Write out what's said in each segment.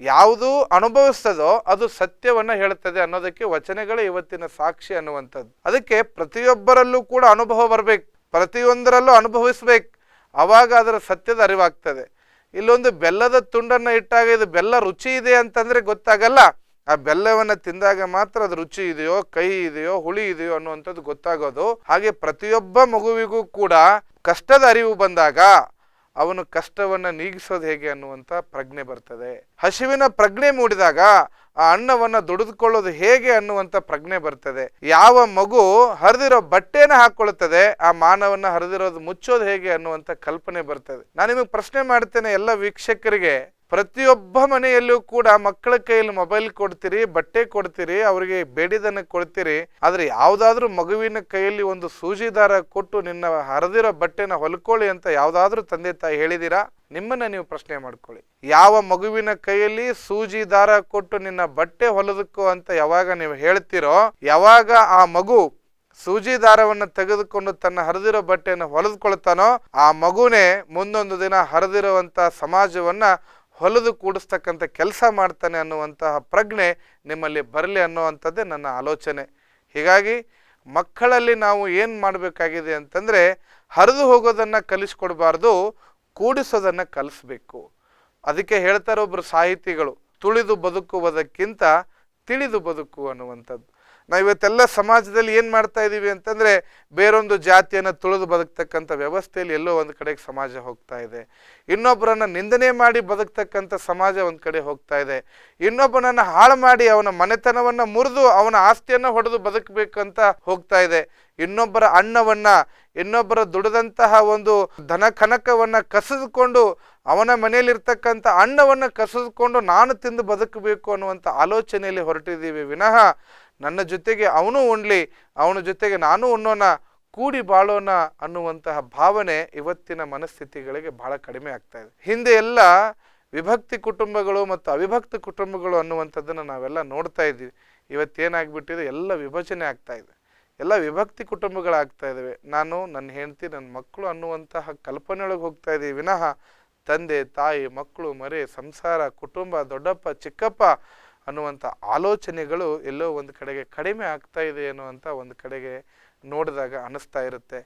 ಯಾವುದು ಅನುಭವಿಸ್ತದೋ ಅದು ಸತ್ಯವನ್ನ ಹೇಳುತ್ತದೆ ಅನ್ನೋದಕ್ಕೆ ವಚನಗಳೇ ಇವತ್ತಿನ ಸಾಕ್ಷಿ ಅನ್ನುವಂಥದ್ದು. ಅದಕ್ಕೆ ಪ್ರತಿಯೊಬ್ಬರಲ್ಲೂ ಕೂಡ ಅನುಭವ ಬರಬೇಕು. ಪ್ರತಿಯೊಂದರಲ್ಲೂ ಅನುಭವಿಸ್ಬೇಕು. ಅವಾಗ ಅದರ ಸತ್ಯದ ಅರಿವಾಗ್ತದೆ. ಇಲ್ಲೊಂದು ಬೆಲ್ಲದ ತುಂಡನ್ನ ಇಟ್ಟಾಗ ಇದು ಬೆಲ್ಲ ರುಚಿ ಇದೆ ಅಂತಂದ್ರೆ ಗೊತ್ತಾಗಲ್ಲ. ಆ ಬೆಲ್ಲವನ್ನ ತಿಂದಾಗ ಮಾತ್ರ ಅದು ರುಚಿ ಇದೆಯೋ, ಕಹಿ ಇದೆಯೋ, ಹುಳಿ ಇದೆಯೋ ಅನ್ನುವಂಥದ್ದು ಗೊತ್ತಾಗೋದು. ಹಾಗೆ ಪ್ರತಿಯೊಬ್ಬ ಮಗುವಿಗೂ ಕೂಡ ಕಷ್ಟದ ಅರಿವು ಬಂದಾಗ ಅವನು ಕಷ್ಟವನ್ನ ನೀಗಿಸೋದು ಹೇಗೆ ಅನ್ನುವಂಥ ಪ್ರಜ್ಞೆ ಬರ್ತದೆ. ಹಸಿವಿನ ಪ್ರಜ್ಞೆ ಮೂಡಿದಾಗ ಆ ಅನ್ನವನ್ನು ದುಡಿದುಕೊಳ್ಳೋದು ಹೇಗೆ ಅನ್ನುವಂಥ ಪ್ರಜ್ಞೆ ಬರ್ತದೆ. ಯಾವ ಮಗು ಹರಿದಿರೋ ಬಟ್ಟೆನ ಹಾಕೊಳ್ಳುತ್ತದೆ, ಆ ಮಾನವನ್ನ ಹರಿದಿರೋದು ಮುಚ್ಚೋದು ಹೇಗೆ ಅನ್ನುವಂಥ ಕಲ್ಪನೆ ಬರ್ತದೆ. ನಾನು ನಿಮಗೆ ಪ್ರಶ್ನೆ ಮಾಡ್ತೇನೆ ಎಲ್ಲ ವೀಕ್ಷಕರಿಗೆ. ಪ್ರತಿಯೊಬ್ಬ ಮನೆಯಲ್ಲೂ ಕೂಡ ಮಕ್ಕಳ ಕೈಯಲ್ಲಿ ಮೊಬೈಲ್ ಕೊಡ್ತೀರಿ, ಬಟ್ಟೆ ಕೊಡ್ತೀರಿ, ಅವರಿಗೆ ಬೇಡಿದನ್ನು ಕೊಡ್ತೀರಿ. ಆದ್ರೆ ಯಾವ್ದಾದ್ರೂ ಮಗುವಿನ ಕೈಯಲ್ಲಿ ಒಂದು ಸೂಜಿ ದಾರ ಕೊಟ್ಟು ನಿನ್ನ ಹರಿದಿರೋ ಬಟ್ಟೆನ ಹೊಲ್ಕೊಳ್ಳಿ ಅಂತ ಯಾವ್ದಾದ್ರೂ ತಂದೆ ತಾಯಿ ಹೇಳಿದಿರಾ? ನಿಮ್ಮನ್ನ ನೀವು ಪ್ರಶ್ನೆ ಮಾಡ್ಕೊಳ್ಳಿ. ಯಾವ ಮಗುವಿನ ಕೈಯಲ್ಲಿ ಸೂಜಿ ದಾರ ಕೊಟ್ಟು ನಿನ್ನ ಬಟ್ಟೆ ಹೊಲದಕ್ಕು ಅಂತ ಯಾವಾಗ ನೀವು ಹೇಳ್ತೀರೋ, ಯಾವಾಗ ಆ ಮಗು ಸೂಜಿ ದಾರವನ್ನು ತೆಗೆದುಕೊಂಡು ತನ್ನ ಹರಿದಿರೋ ಬಟ್ಟೆಯನ್ನು ಹೊಲಿದುಕೊಳ್ತಾನೋ, ಆ ಮಗುನೇ ಮುಂದೊಂದು ದಿನ ಹರಿದಿರುವಂತ ಸಮಾಜವನ್ನ ಹೊಲಿದು ಕೂಡಿಸ್ತಕ್ಕಂಥ ಕೆಲಸ ಮಾಡ್ತಾನೆ ಅನ್ನುವಂತಹ ಪ್ರಜ್ಞೆ ನಿಮ್ಮಲ್ಲಿ ಬರಲಿ ಅನ್ನೋವಂಥದ್ದೇ ನನ್ನ ಆಲೋಚನೆ. ಹೀಗಾಗಿ ಮಕ್ಕಳಲ್ಲಿ ನಾವು ಏನು ಮಾಡಬೇಕಾಗಿದೆ ಅಂತಂದರೆ ಹರಿದು ಹೋಗೋದನ್ನು ಕಲಿಸ್ಕೊಡ್ಬಾರ್ದು, ಕೂಡಿಸೋದನ್ನು ಕಲಿಸ್ಬೇಕು. ಅದಕ್ಕೆ ಹೇಳ್ತಾರೆ ಒಬ್ಬರು ಸಾಹಿತಿಗಳು, ತುಳಿದು ಬದುಕುವುದಕ್ಕಿಂತ ತಿಳಿದು ಬದುಕು ಅನ್ನುವಂಥದ್ದು. ನಾವು ಇವತ್ತೆಲ್ಲ ಸಮಾಜದಲ್ಲಿ ಏನು ಮಾಡ್ತಾ ಇದ್ದೀವಿ ಅಂತಂದರೆ ಬೇರೊಂದು ಜಾತಿಯನ್ನು ತುಳಿದು ಬದುಕ್ತಕ್ಕಂಥ ವ್ಯವಸ್ಥೆಯಲ್ಲಿ ಎಲ್ಲೋ ಒಂದು ಕಡೆಗೆ ಸಮಾಜ ಹೋಗ್ತಾ ಇದೆ. ಇನ್ನೊಬ್ಬರನ್ನ ನಿಂದನೆ ಮಾಡಿ ಬದುಕ್ತಕ್ಕಂಥ ಸಮಾಜ ಒಂದು ಕಡೆ ಹೋಗ್ತಾ ಇದೆ. ಇನ್ನೊಬ್ಬನನ್ನ ಹಾಳು ಮಾಡಿ ಅವನ ಮನೆತನವನ್ನ ಮುರಿದು ಅವನ ಆಸ್ತಿಯನ್ನು ಹೊಡೆದು ಬದುಕಬೇಕಂತ ಹೋಗ್ತಾ ಇದೆ. ಇನ್ನೊಬ್ಬರ ಅಣ್ಣವನ್ನ, ಇನ್ನೊಬ್ಬರ ದುಡಿದಂತಹ ಒಂದು ಧನ ಕನಕವನ್ನ ಕಸಿದುಕೊಂಡು ಅವನ ಮನೆಯಲ್ಲಿರ್ತಕ್ಕಂಥ ಅನ್ನವನ್ನು ಕಸಿದುಕೊಂಡು ನಾನು ತಿಂದು ಬದುಕಬೇಕು ಅನ್ನುವಂಥ ಆಲೋಚನೆಯಲ್ಲಿ ಹೊರಟಿದ್ದೀವಿ. ವಿನಃ ನನ್ನ ಜೊತೆಗೆ ಅವನು ಉಣ್ಲಿ, ಅವನ ಜೊತೆಗೆ ನಾನು ಉಣ್ಣೋಣ, ಕೂಡಿ ಬಾಳೋಣ ಅನ್ನುವಂತಹ ಭಾವನೆ ಇವತ್ತಿನ ಮನಸ್ಥಿತಿಗಳಿಗೆ ಬಹಳ ಕಡಿಮೆ ಆಗ್ತಾ ಇದೆ. ಹಿಂದೆ ಎಲ್ಲ ವಿಭಕ್ತಿ ಕುಟುಂಬಗಳು ಮತ್ತು ಅವಿಭಕ್ತ ಕುಟುಂಬಗಳು ಅನ್ನುವಂಥದ್ದನ್ನು ನಾವೆಲ್ಲ ನೋಡ್ತಾ ಇದ್ದೀವಿ. ಇವತ್ತೇನಾಗ್ಬಿಟ್ಟಿದೆ? ಎಲ್ಲ ವಿಭಜನೆ ಆಗ್ತಾ ಇದೆ. ಎಲ್ಲ ವಿಭಕ್ತಿ ಕುಟುಂಬಗಳಾಗ್ತಾ ಇದ್ದಾವೆ. ನಾನು, ನನ್ನ ಹೆಂಡತಿ, ನನ್ನ ಮಕ್ಕಳು ಅನ್ನುವಂತಹ ಕಲ್ಪನೆಯೊಳಗೆ ಹೋಗ್ತಾ ಇದ್ದೀವಿ. ವಿನಃ ತಂದೆ, ತಾಯಿ, ಮಕ್ಕಳು, ಮರೆ, ಸಂಸಾರ, ಕುಟುಂಬ, ದೊಡ್ಡಪ್ಪ, ಚಿಕ್ಕಪ್ಪ ಅನ್ನುವಂಥ ಆಲೋಚನೆಗಳು ಎಲ್ಲೋ ಒಂದು ಕಡೆಗೆ ಕಡಿಮೆ ಆಗ್ತಾ ಇದೆ ಅನ್ನುವಂಥ ಒಂದು ಕಡೆಗೆ ನೋಡಿದಾಗ ಅನ್ನಿಸ್ತಾ ಇರುತ್ತೆ.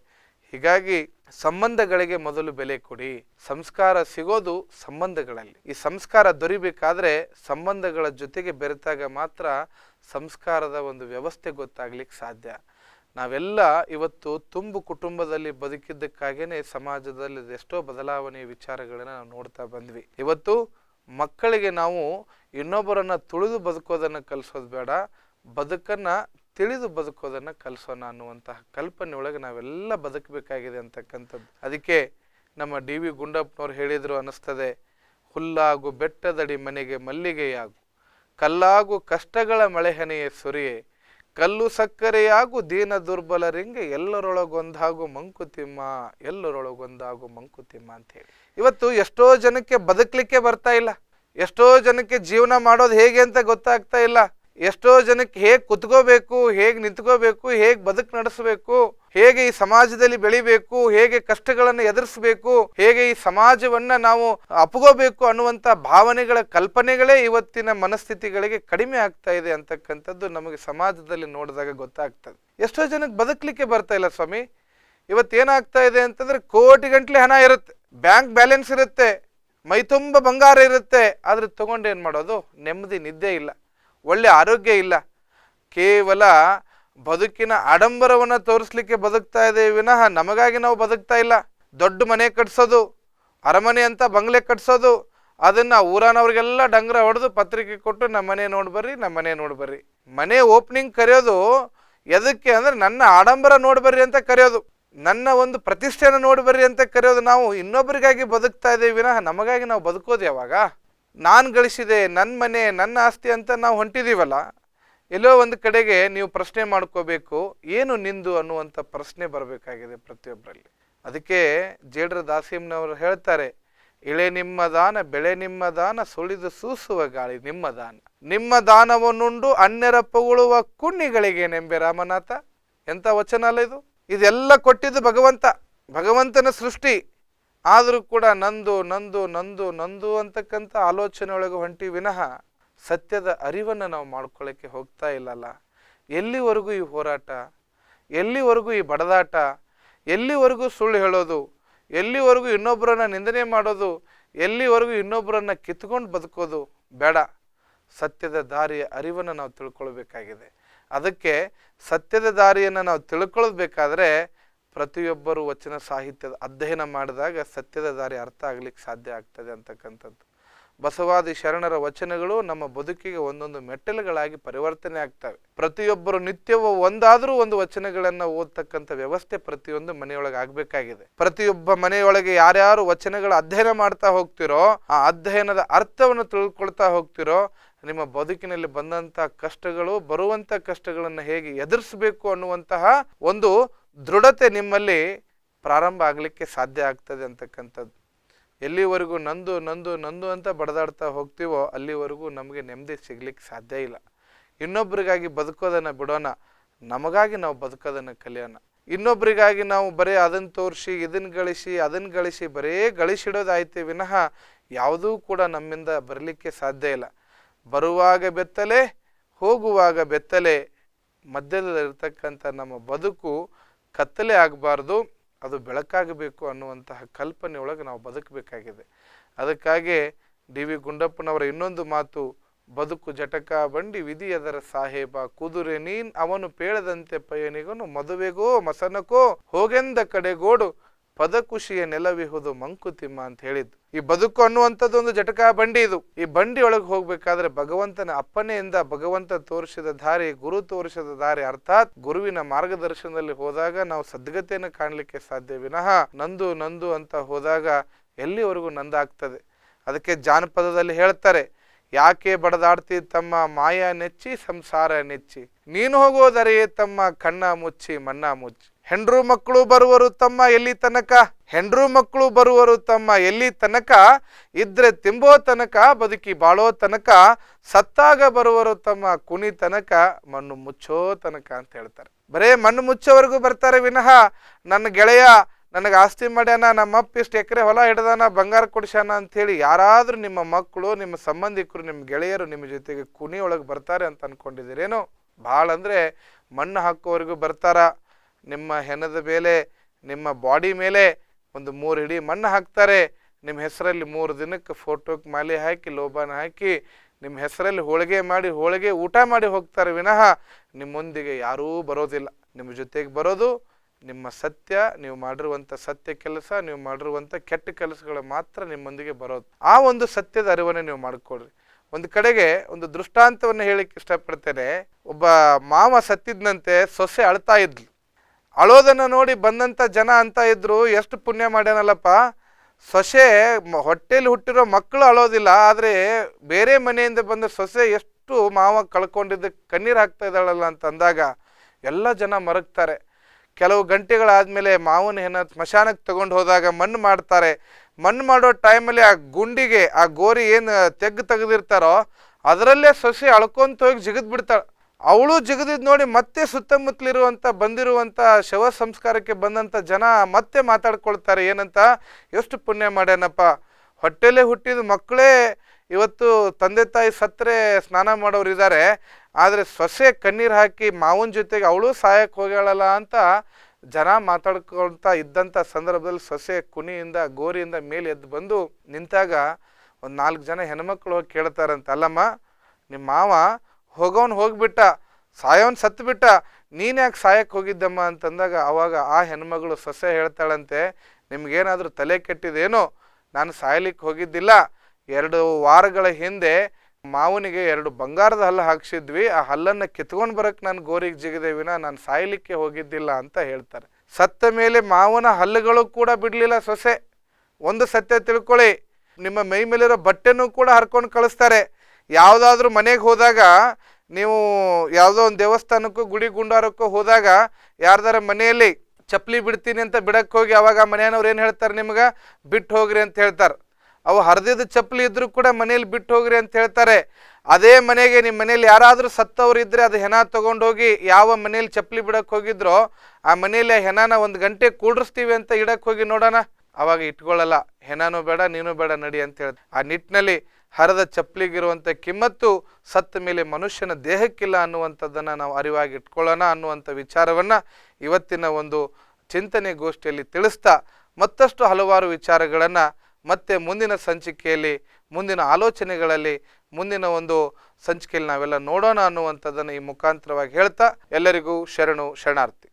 ಹೀಗಾಗಿ ಸಂಬಂಧಗಳಿಗೆ ಮೊದಲು ಬೆಲೆ ಕೊಡಿ. ಸಂಸ್ಕಾರ ಸಿಗೋದು ಸಂಬಂಧಗಳಲ್ಲಿ. ಈ ಸಂಸ್ಕಾರ ದೊರಿಬೇಕಾದ್ರೆ ಸಂಬಂಧಗಳ ಜೊತೆಗೆ ಬೆರೆತಾಗ ಮಾತ್ರ ಸಂಸ್ಕಾರದ ಒಂದು ವ್ಯವಸ್ಥೆ ಗೊತ್ತಾಗ್ಲಿಕ್ಕೆ ಸಾಧ್ಯ. ನಾವೆಲ್ಲ ಇವತ್ತು ತುಂಬು ಕುಟುಂಬದಲ್ಲಿ ಬದುಕಿದ್ದಕ್ಕಾಗೇನೆ ಸಮಾಜದಲ್ಲಿ ಎಷ್ಟೋ ಬದಲಾವಣೆಯ ವಿಚಾರಗಳನ್ನ ನಾವು ನೋಡ್ತಾ ಬಂದ್ವಿ. ಇವತ್ತು ಮಕ್ಕಳಿಗೆ ನಾವು ಇನ್ನೊಬ್ಬರನ್ನ ತುಳಿದು ಬದುಕೋದನ್ನು ಕಲಿಸೋದು ಬೇಡ, ಬದುಕನ್ನು ತಿಳಿದು ಬದುಕೋದನ್ನು ಕಲಿಸೋಣ ಅನ್ನುವಂತಹ ಕಲ್ಪನೆ ಒಳಗೆ ನಾವೆಲ್ಲ ಬದುಕಬೇಕಾಗಿದೆ ಅಂತಕ್ಕಂಥದ್ದು. ಅದಕ್ಕೆ ನಮ್ಮ ಡಿ ವಿ ಗುಂಡಪ್ಪನವ್ರು ಹೇಳಿದ್ರು ಅನ್ನಿಸ್ತದೆ, ಹುಲ್ಲಾಗು ಬೆಟ್ಟದಡಿ ಮನೆಗೆ ಮಲ್ಲಿಗೆಯಾಗು, ಕಲ್ಲಾಗು ಕಷ್ಟಗಳ ಮಳೆಹನೆಯ ಸುರಿಯೇ ಕಲ್ಲು ಸಕ್ಕರೆಯಾಗು ದೀನ ದುರ್ಬಲರಿಂಗೆ ಎಲ್ಲರೊಳಗೊಂದಾಗು ಮಂಕುತಿಮ್ಮ ಎಲ್ಲರೊಳಗೊಂದಾಗು ಮಂಕುತಿಮ್ಮ ಅಂತ ಹೇಳಿ ಇವತ್ತು ಎಷ್ಟೋ ಜನಕ್ಕೆ ಬದುಕಲಿಕ್ಕೆ ಬರ್ತಾ ಇಲ್ಲ. ಎಷ್ಟೋ ಜನಕ್ಕೆ ಜೀವನ ಮಾಡೋದು ಹೇಗೆ ಅಂತ ಗೊತ್ತಾಗ್ತಾ ಇಲ್ಲ. ಎಷ್ಟೋ ಜನಕ್ಕೆ ಹೇಗೆ ಕುತ್ಕೋಬೇಕು, ಹೇಗೆ ನಿಂತ್ಕೋಬೇಕು, ಹೇಗೆ ಬದುಕು ನಡೆಸಬೇಕು ಹೇಗೆ ಈ ಸಮಾಜದಲ್ಲಿ ಬೆಳಿಬೇಕು, ಹೇಗೆ ಕಷ್ಟಗಳನ್ನು ಎದುರಿಸಬೇಕು, ಹೇಗೆ ಈ ಸಮಾಜವನ್ನ ನಾವು ಅಪ್ಗೋಬೇಕು ಅನ್ನುವಂತ ಭಾವನೆಗಳ ಕಲ್ಪನೆಗಳೇ ಇವತ್ತಿನ ಮನಸ್ಥಿತಿಗಳಿಗೆ ಕಡಿಮೆ ಆಗ್ತಾ ಇದೆ ಅಂತಕ್ಕಂಥದ್ದು ನಮಗೆ ಸಮಾಜದಲ್ಲಿ ನೋಡಿದಾಗ ಗೊತ್ತಾಗ್ತದೆ. ಎಷ್ಟೋ ಜನಕ್ಕೆ ಬದುಕಲಿಕ್ಕೆ ಬರ್ತಾ ಇಲ್ಲ ಸ್ವಾಮಿ. ಇವತ್ತೇನಾಗ್ತಾ ಇದೆ ಅಂತಂದ್ರೆ ಕೋಟಿ ಗಂಟ್ಲೆ ಹಣ ಇರುತ್ತೆ, ಬ್ಯಾಂಕ್ ಬ್ಯಾಲೆನ್ಸ್ ಇರುತ್ತೆ, ಮೈ ತುಂಬ ಬಂಗಾರ ಇರುತ್ತೆ, ಆದ್ರೆ ತಗೊಂಡು ಏನು ಮಾಡೋದು? ನೆಮ್ಮದಿ, ನಿದ್ದೆ ಇಲ್ಲ, ಒಳ್ಳೆ ಆರೋಗ್ಯ ಇಲ್ಲ. ಕೇವಲ ಬದುಕಿನ ಆಡಂಬರವನ್ನು ತೋರಿಸ್ಲಿಕ್ಕೆ ಬದುಕ್ತಾ ಇದೆ ವಿನಃ ನಮಗಾಗಿ ನಾವು ಬದುಕ್ತಾ ಇಲ್ಲ. ದೊಡ್ಡ ಮನೆ ಕಟ್ಸೋದು, ಅರಮನೆ ಅಂತ ಬಂಗ್ಲೆ ಕಟ್ಸೋದು, ಅದನ್ನ ಊರನವ್ರಿಗೆಲ್ಲ ಡಂಗ್ರ ಹೊಡೆದು ಪತ್ರಿಕೆ ಕೊಟ್ಟು ನಮ್ಮ ಮನೆ ನೋಡಿ ಬರ್ರಿ, ನಮ್ಮ ಮನೆ ನೋಡಿ ಬರ್ರಿ. ಮನೆ ಓಪನಿಂಗ್ ಕರೆಯೋದು ಎದಕ್ಕೆ ಅಂದ್ರೆ ನನ್ನ ಆಡಂಬರ ನೋಡಿ ಬರ್ರಿ ಅಂತ ಕರೆಯೋದು. ನನ್ನ ಒಂದು ಪ್ರತಿಷ್ಠೆಯನ್ನು ನೋಡ್ಬರ್ರಿ ಅಂತ ಕರೆಯೋದು ನಾವು ಇನ್ನೊಬ್ಬರಿಗಾಗಿ ಬದುಕ್ತಾ ಇದ್ದೇವೆ ವಿನಃ ನಮಗಾಗಿ ನಾವು ಬದುಕೋದು ಯಾವಾಗ? ನಾನು ಗಳಿಸಿದೆ ನನ್ನ ಮನೆ, ನನ್ನ ಆಸ್ತಿ ಅಂತ ನಾವು ಹೊಂಟಿದೀವಲ್ಲ ಎಲ್ಲೋ ಒಂದು ಕಡೆಗೆ ನೀವು ಪ್ರಶ್ನೆ ಮಾಡ್ಕೋಬೇಕು, ಏನು ನಿಂದು ಅನ್ನುವಂಥ ಪ್ರಶ್ನೆ ಬರಬೇಕಾಗಿದೆ ಪ್ರತಿಯೊಬ್ಬರಲ್ಲಿ ಅದಕ್ಕೆ ಜೇಡ್ರ ದಾಸಿಂನವರು ಹೇಳ್ತಾರೆ ಇಳೆ ನಿಮ್ಮ ದಾನ, ಬೆಳೆ ನಿಮ್ಮ ದಾನ, ಸುಳಿದು ಸೂಸುವ ಗಾಳಿ ನಿಮ್ಮ ದಾನ. ನಿಮ್ಮ ದಾನವನ್ನುಂಡು ಅನ್ಯರ ಪೊಗಳುವ ಕುಣ್ಣಿಗಳಿಗೆ ನೆಂಬೆ ರಾಮನಾಥ. ಎಂಥ ವಚನ ಅಲ್ಲ ಇದು? ಇದೆಲ್ಲ ಕೊಟ್ಟಿದ್ದು ಭಗವಂತ, ಭಗವಂತನ ಸೃಷ್ಟಿ. ಆದರೂ ಕೂಡ ನಂದು ನಂದು ನಂದು ನಂದು ಅಂತಕ್ಕಂಥ ಆಲೋಚನೆ ಒಳಗೆ ಹೊಂಟಿ ವಿನಃ ಸತ್ಯದ ಅರಿವನ್ನು ನಾವು ಮಾಡ್ಕೊಳ್ಳೋಕ್ಕೆ ಹೋಗ್ತಾ ಇಲ್ಲಲ್ಲ. ಎಲ್ಲಿವರೆಗೂ ಈ ಹೋರಾಟ? ಎಲ್ಲಿವರೆಗೂ ಈ ಬಡದಾಟ? ಎಲ್ಲಿವರೆಗೂ ಸುಳ್ಳು ಹೇಳೋದು? ಎಲ್ಲಿವರೆಗೂ ಇನ್ನೊಬ್ಬರನ್ನ ನಿಂದನೆ ಮಾಡೋದು? ಎಲ್ಲಿವರೆಗೂ ಇನ್ನೊಬ್ಬರನ್ನ ಕಿತ್ಕೊಂಡು ಬದುಕೋದು? ಬೇಡ. ಸತ್ಯದ ದಾರಿಯ ಅರಿವನ್ನು ನಾವು ತಿಳ್ಕೊಳ್ಬೇಕಾಗಿದೆ. ಅದಕ್ಕೆ ಸತ್ಯದ ದಾರಿಯನ್ನು ನಾವು ತಿಳ್ಕೊಳ್ಬೇಕಾದ್ರೆ ಪ್ರತಿಯೊಬ್ಬರು ವಚನ ಸಾಹಿತ್ಯದ ಅಧ್ಯಯನ ಮಾಡಿದಾಗ ಸತ್ಯದ ದಾರಿ ಅರ್ಥ ಆಗ್ಲಿಕ್ಕೆ ಸಾಧ್ಯ ಆಗ್ತದೆ ಅಂತಕ್ಕಂಥದ್ದು. ಬಸವಾದಿ ಶರಣರ ವಚನಗಳು ನಮ್ಮ ಬದುಕಿಗೆ ಒಂದೊಂದು ಮೆಟ್ಟಲುಗಳಾಗಿ ಪರಿವರ್ತನೆ ಆಗ್ತವೆ. ಪ್ರತಿಯೊಬ್ಬರು ನಿತ್ಯವೂ ಒಂದಾದರೂ ಒಂದು ವಚನಗಳನ್ನು ಓದ್ತಕ್ಕಂಥ ವ್ಯವಸ್ಥೆ ಪ್ರತಿಯೊಂದು ಮನೆಯೊಳಗೆ ಆಗಬೇಕಾಗಿದೆ. ಪ್ರತಿಯೊಬ್ಬ ಮನೆಯೊಳಗೆ ಯಾರ್ಯಾರು ವಚನಗಳ ಅಧ್ಯಯನ ಮಾಡ್ತಾ ಹೋಗ್ತಿರೋ, ಆ ಅಧ್ಯಯನದ ಅರ್ಥವನ್ನು ತಿಳ್ಕೊಳ್ತಾ ಹೋಗ್ತಿರೋ, ನಿಮ್ಮ ಬದುಕಿನಲ್ಲಿ ಬಂದಂಥ ಕಷ್ಟಗಳು ಬರುವಂತ ಕಷ್ಟಗಳನ್ನು ಹೇಗೆ ಎದುರಿಸಬೇಕು ಅನ್ನುವಂತಹ ಒಂದು ದೃಢತೆ ನಿಮ್ಮಲ್ಲಿ ಪ್ರಾರಂಭ ಆಗಲಿಕ್ಕೆ ಸಾಧ್ಯ ಆಗ್ತದೆ ಅಂತಕ್ಕಂಥದ್ದು. ಎಲ್ಲಿವರೆಗೂ ನಂದು ನಂದು ನಂದು ಅಂತ ಬಡದಾಡ್ತಾ ಹೋಗ್ತೀವೋ ಅಲ್ಲಿವರೆಗೂ ನಮಗೆ ನೆಮ್ಮದಿ ಸಿಗ್ಲಿಕ್ಕೆ ಸಾಧ್ಯ ಇಲ್ಲ. ಇನ್ನೊಬ್ಬರಿಗಾಗಿ ಬದುಕೋದನ್ನು ಬಿಡೋಣ, ನಮಗಾಗಿ ನಾವು ಬದುಕೋದನ್ನು ಕಲಿಯೋಣ. ಇನ್ನೊಬ್ಬರಿಗಾಗಿ ನಾವು ಬರೀ ಅದನ್ನು ತೋರಿಸಿ ಇದನ್ನು ಗಳಿಸಿ ಅದನ್ನು ಗಳಿಸಿ ಬರೇ ಗಳಿಸಿಡೋದಾಯ್ತು ವಿನಃ ಯಾವುದೂ ಕೂಡ ನಮ್ಮಿಂದ ಬರಲಿಕ್ಕೆ ಸಾಧ್ಯ ಇಲ್ಲ. ಬರುವಾಗ ಬೆತ್ತಲೆ, ಹೋಗುವಾಗ ಬೆತ್ತಲೆ, ಮಧ್ಯದಲ್ಲಿರ್ತಕ್ಕಂಥ ನಮ್ಮ ಬದುಕು ಕತ್ತಲೆ ಆಗಬಾರ್ದು. ಅದು ಬೆಳಕಾಗಬೇಕು ಅನ್ನುವಂತಹ ಕಲ್ಪನೆ ಒಳಗೆ ನಾವು ಬದುಕಬೇಕಾಗಿದೆ. ಅದಕ್ಕಾಗಿ ಡಿ ವಿ ಗುಂಡಪ್ಪನವರ ಇನ್ನೊಂದು ಮಾತು, ಬದುಕು ಜಟಕ ಬಂಡಿ ವಿಧಿ ಅದರ ಸಾಹೇಬ, ಕುದುರೆ ನೀನ್ ಅವನು ಪೇಳದಂತೆ ಪಯಣಿಗನು ಮದುವೆಗೋ ಮಸನಕೋ, ಹೋಗೆಂದ ಕಡೆಗೋಡು ಪದಕುಶಿಯ ನೆಲವಿಹುದು ಮಂಕುತಿಮ್ಮ ಅಂತ ಹೇಳಿದ್ದು. ಈ ಬದುಕು ಅನ್ನುವಂಥದ್ದು ಒಂದು ಜಟಕಾ ಬಂಡಿ ಇದು. ಈ ಬಂಡಿ ಒಳಗೆ ಹೋಗ್ಬೇಕಾದ್ರೆ ಭಗವಂತನ ಅಪ್ಪನೆಯಿಂದ ಭಗವಂತ ತೋರಿಸಿದ ದಾರಿ, ಗುರು ತೋರಿಸಿದ ದಾರಿ. ಅರ್ಥಾತ್ ಗುರುವಿನ ಮಾರ್ಗದರ್ಶನದಲ್ಲಿ ಹೋದಾಗ ನಾವು ಸದ್ಗತೆಯನ್ನು ಕಾಣಲಿಕ್ಕೆ ಸಾಧ್ಯ. ವಿನಃ ನಂದು ನಂದು ಅಂತ ಹೋದಾಗ ಎಲ್ಲಿವರೆಗೂ ನಂದಾಗ್ತದೆ? ಅದಕ್ಕೆ ಜಾನಪದದಲ್ಲಿ ಹೇಳ್ತಾರೆ, ಯಾಕೆ ಬಡದಾಡ್ತಿ ತಮ್ಮ ಮಾಯಾ ನೆಚ್ಚಿ, ಸಂಸಾರ ನೆಚ್ಚಿ. ನೀನು ಹೋಗೋದರೆಯೇ ತಮ್ಮ ಕಣ್ಣ ಮುಚ್ಚಿ, ಮಣ್ಣ ಮುಚ್ಚಿ. ಹೆಂಡ್ರು ಮಕ್ಕಳು ಬರುವರು ತಮ್ಮ ಎಲ್ಲಿ ತನಕ? ಹೆಂಡ್ರು ಮಕ್ಕಳು ಬರುವರು ತಮ್ಮ ಎಲ್ಲಿ ತನಕ? ಇದ್ರೆ ತಿಂಬೋ ತನಕ, ಬದುಕಿ ಬಾಳೋ ತನಕ, ಸತ್ತಾಗ ಬರುವರು ತಮ್ಮ ಕುನಿ ತನಕ, ಮಣ್ಣು ಮುಚ್ಚೋ ತನಕ ಅಂತ ಹೇಳ್ತಾರೆ. ಬರೇ ಮಣ್ಣು ಮುಚ್ಚೋವರೆಗೂ ಬರ್ತಾರೆ ವಿನಃ, ನನ್ನ ಗೆಳೆಯ, ನನಗೆ ಆಸ್ತಿ ಮಾಡ್ಯಾನ, ನಮ್ಮ ಅಪ್ಪ ಇಷ್ಟು ಎಕರೆ ಹೊಲ ಹಿಡ್ದಾನ, ಬಂಗಾರ ಅಂತ ಅಂಥೇಳಿ ಯಾರಾದರೂ ನಿಮ್ಮ ಮಕ್ಕಳು, ನಿಮ್ಮ ಸಂಬಂಧಿಕರು, ನಿಮ್ಮ ಗೆಳೆಯರು ನಿಮ್ಮ ಜೊತೆಗೆ ಕುನಿ ಒಳಗೆ ಬರ್ತಾರೆ ಅಂತ ಅನ್ಕೊಂಡಿದ್ದೀರೇನೋ? ಭಾಳ ಅಂದರೆ ಮಣ್ಣು ಹಾಕೋವರೆಗೂ ಬರ್ತಾರ? ನಿಮ್ಮ ಹೆಣದ ಮೇಲೆ, ನಿಮ್ಮ ಬಾಡಿ ಮೇಲೆ ಒಂದು ಮೂರು ಹಿಡಿ ಮಣ್ಣು ಹಾಕ್ತಾರೆ. ನಿಮ್ಮ ಹೆಸರಲ್ಲಿ ಮೂರು ದಿನಕ್ಕೆ ಫೋಟೋಕ್ಕೆ ಮಾಲೆ ಹಾಕಿ, ಲೋಬಾನ ಹಾಕಿ, ನಿಮ್ಮ ಹೆಸರಲ್ಲಿ ಹೋಳಿಗೆ ಮಾಡಿ, ಹೋಳಿಗೆ ಊಟ ಮಾಡಿ ಹೋಗ್ತಾರೆ. ವಿನಃ ನಿಮ್ಮೊಂದಿಗೆ ಯಾರೂ ಬರೋದಿಲ್ಲ. ನಿಮ್ಮ ಜೊತೆಗೆ ಬರೋದು ನಿಮ್ಮ ಸತ್ಯ. ನೀವು ಮಾಡಿರುವಂಥ ಸತ್ಯ ಕೆಲಸ, ನೀವು ಮಾಡಿರುವಂಥ ಕೆಟ್ಟ ಕೆಲಸಗಳು ಮಾತ್ರ ನಿಮ್ಮೊಂದಿಗೆ ಬರೋದು. ಆ ಒಂದು ಸತ್ಯದ ಅರಿವನ್ನು ನೀವು ಮಾಡಿಕೊಡ್ರಿ ಒಂದು ಕಡೆಗೆ ಒಂದು ದೃಷ್ಟಾಂತವನ್ನು ಹೇಳಿಕ್ಕೆ ಇಷ್ಟಪಡ್ತೇನೆ. ಒಬ್ಬ ಮಾವ ಸತ್ತಿದ್ದಂತೆ ಸೊಸೆ ಅಳ್ತಾ ಇದ್ಲು. ಅಳೋದನ್ನು ನೋಡಿ ಬಂದಂಥ ಜನ ಅಂತ ಇದ್ರು, ಎಷ್ಟು ಪುಣ್ಯ ಮಾಡ್ಯಾನಲ್ಲಪ್ಪ. ಸೊಸೆ ಹೊಟ್ಟೆಲಿ ಹುಟ್ಟಿರೋ ಮಕ್ಕಳು ಅಳೋದಿಲ್ಲ, ಆದರೆ ಬೇರೆ ಮನೆಯಿಂದ ಬಂದ ಸೊಸೆ ಎಷ್ಟು ಮಾವ ಕಳ್ಕೊಂಡಿದ್ದ, ಕಣ್ಣೀರು ಹಾಕ್ತಾ ಇದ್ದಾಳಲ್ಲ ಅಂತ ಅಂದಾಗ ಎಲ್ಲ ಜನ ಮರಗ್ತಾರೆ. ಕೆಲವು ಗಂಟೆಗಳಾದಮೇಲೆ ಮಾವನ ಹೆಣ ಸ್ಮಶಾನಕ್ಕೆ ತಗೊಂಡು ಹೋದಾಗ ಮಣ್ಣು ಮಾಡ್ತಾರೆ. ಮಣ್ಣು ಮಾಡೋ ಟೈಮಲ್ಲಿ ಆ ಗುಂಡಿಗೆ, ಆ ಗೋರಿ ಏನು ತೆಗ್ದು ತೆಗೆದಿರ್ತಾರೋ, ಅದರಲ್ಲೇ ಸೊಸೆ ಅಳ್ಕೊಂತ ಹೋಗಿ ಜಿಗಿದ್ ಬಿಡ್ತಾಳೆ ಅವಳು ಜಿಗದಿದ್ ನೋಡಿ ಮತ್ತೆ ಸುತ್ತಮುತ್ತಲಿರುವಂಥ ಬಂದಿರುವಂಥ ಶವ ಸಂಸ್ಕಾರಕ್ಕೆ ಬಂದಂಥ ಜನ ಮತ್ತೆ ಮಾತಾಡ್ಕೊಳ್ತಾರೆ, ಏನಂತ? ಎಷ್ಟು ಪುಣ್ಯ ಮಾಡ್ಯಾನಪ್ಪ. ಹೊಟ್ಟೆಲೇ ಹುಟ್ಟಿದ ಮಕ್ಕಳೇ ಇವತ್ತು ತಂದೆ ತಾಯಿ ಸತ್ತರೆ ಸ್ನಾನ ಮಾಡೋರು ಇದ್ದಾರೆ ಆದರೆ ಸೊಸೆ ಕಣ್ಣೀರು ಹಾಕಿ ಮಾವನ ಜೊತೆಗೆ ಅವಳು ಸಹಾಯಕ್ಕೆ ಹೋಗ್ಯಾಳಲ್ಲ ಅಂತ ಜನ ಮಾತಾಡ್ಕೊಳ್ತಾ ಇದ್ದಂಥ ಸಂದರ್ಭದಲ್ಲಿ ಸೊಸೆ ಕುಣಿಯಿಂದ, ಗೋರಿಯಿಂದ ಮೇಲೆ ಎದ್ದು ಬಂದು ನಿಂತಾಗ ಒಂದು ನಾಲ್ಕು ಜನ ಹೆಣ್ಮಕ್ಳು ಹೋಗಿ ಕೇಳ್ತಾರಂತ. ಅಲ್ಲಮ್ಮ ನಿಮ್ಮ ಮಾವ ಹೋಗೋನ್ ಹೋಗ್ಬಿಟ್ಟ, ಸಾಯೋನ್ ಸತ್ತು ಬಿಟ್ಟ ನೀನು ಯಾಕೆ ಸಾಯಕ್ಕೆ ಹೋಗಿದ್ದಮ್ಮ ಅಂತಂದಾಗ ಅವಾಗ ಆ ಹೆಣ್ಮಗಳು ಸೊಸೆ ಹೇಳ್ತಾಳಂತೆ, ನಿಮ್ಗೇನಾದರೂ ತಲೆ ಕೆಟ್ಟಿದೇನು, ನಾನು ಸಾಯ್ಲಿಕ್ಕೆ ಹೋಗಿದ್ದಿಲ್ಲ. ಎರಡು ವಾರಗಳ ಹಿಂದೆ ಮಾವನಿಗೆ ಎರಡು ಬಂಗಾರದ ಹಲ್ಲು ಹಾಕ್ಸಿದ್ವಿ, ಆ ಹಲ್ಲನ್ನು ಕಿತ್ಕೊಂಡು ಬರಕ್ಕೆ ನಾನು ಗೋರಿಗೆ ಜಿಗಿದೆ ವಿನ, ನಾನು ಸಾಯ್ಲಿಕ್ಕೆ ಹೋಗಿದ್ದಿಲ್ಲ ಅಂತ ಹೇಳ್ತಾರೆ. ಸತ್ತ ಮೇಲೆ ಮಾವನ ಹಲ್ಲುಗಳು ಕೂಡ ಬಿಡಲಿಲ್ಲ ಸೊಸೆ. ಒಂದು ಸತ್ಯ ತಿಳ್ಕೊಳ್ಳಿ, ನಿಮ್ಮ ಮೈ ಮೇಲಿರೋ ಬಟ್ಟೆನೂ ಕೂಡ ಹರ್ಕೊಂಡು ಕಳಿಸ್ತಾರೆ. ಯಾವುದಾದ್ರೂ ಮನೆಗೆ ಹೋದಾಗ ನೀವು ಯಾವುದೋ ಒಂದು ದೇವಸ್ಥಾನಕ್ಕೂ, ಗುಡಿ ಗುಂಡಾರಕ್ಕೂ ಹೋದಾಗ ಯಾರ್ದಾರ ಮನೆಯಲ್ಲಿ ಚಪ್ಪಲಿ ಬಿಡ್ತೀನಿ ಅಂತ ಬಿಡಕ್ಕೆ ಹೋಗಿ ಅವಾಗ ಮನೆಯವ್ರು ಏನು ಹೇಳ್ತಾರೆ ನಿಮ್ಗೆ? ಬಿಟ್ಟು ಹೋಗ್ರಿ ಅಂತ ಹೇಳ್ತಾರೆ. ಅವು ಹರಿದಿದ್ದ ಚಪ್ಪಲಿ ಇದ್ರೂ ಕೂಡ ಮನೇಲಿ ಬಿಟ್ಟು ಹೋಗ್ರಿ ಅಂತ ಹೇಳ್ತಾರೆ. ಅದೇ ಮನೆಗೆ ನಿಮ್ಮ ಮನೇಲಿ ಯಾರಾದರೂ ಸತ್ತವ್ರು ಇದ್ದರೆ ಅದು ಹೆಣ ತೊಗೊಂಡೋಗಿ ಯಾವ ಮನೇಲಿ ಚಪ್ಪಲಿ ಬಿಡಕ್ಕೆ ಹೋಗಿದ್ರೋ ಆ ಮನೇಲಿ ಆ ಹೆಣನ ಒಂದು ಗಂಟೆ ಕೂಡಿಸ್ತೀವಿ ಅಂತ ಇಡಕ್ಕೆ ಹೋಗಿ ನೋಡೋಣ. ಅವಾಗ ಇಟ್ಕೊಳ್ಳಲ್ಲ ಹೆಣನೂ ಬೇಡ, ನೀನು ಬೇಡ ನಡಿ ಅಂತ ಹೇಳಿ ಆ ನಿಟ್ಟಿನಲ್ಲಿ ಹರದ ಚಪ್ಪಲಿಗಿರುವಂಥ ಕಿಮ್ಮತ್ತು, ಸತ್ತ ಮೇಲೆ ಮನುಷ್ಯನ ದೇಹಕ್ಕಿಲ್ಲ ಅನ್ನುವಂಥದ್ದನ್ನು ನಾವು ಅರಿವಾಗಿ ಇಟ್ಕೊಳ್ಳೋಣ ಅನ್ನುವಂಥ ವಿಚಾರವನ್ನು ಇವತ್ತಿನ ಒಂದು ಚಿಂತನೆ ಗೋಷ್ಠಿಯಲ್ಲಿ ತಿಳಿಸ್ತಾ ಮತ್ತಷ್ಟು ಹಲವಾರು ವಿಚಾರಗಳನ್ನು ಮತ್ತೆ ಮುಂದಿನ ಸಂಚಿಕೆಯಲ್ಲಿ, ಮುಂದಿನ ಆಲೋಚನೆಗಳಲ್ಲಿ, ಮುಂದಿನ ಒಂದು ಸಂಚಿಕೆಯಲ್ಲಿ ನಾವೆಲ್ಲ ನೋಡೋಣ ಅನ್ನುವಂಥದ್ದನ್ನು ಈ ಮುಖಾಂತರವಾಗಿ ಹೇಳ್ತಾ ಎಲ್ಲರಿಗೂ ಶರಣು ಶರಣಾರ್ಥಿ.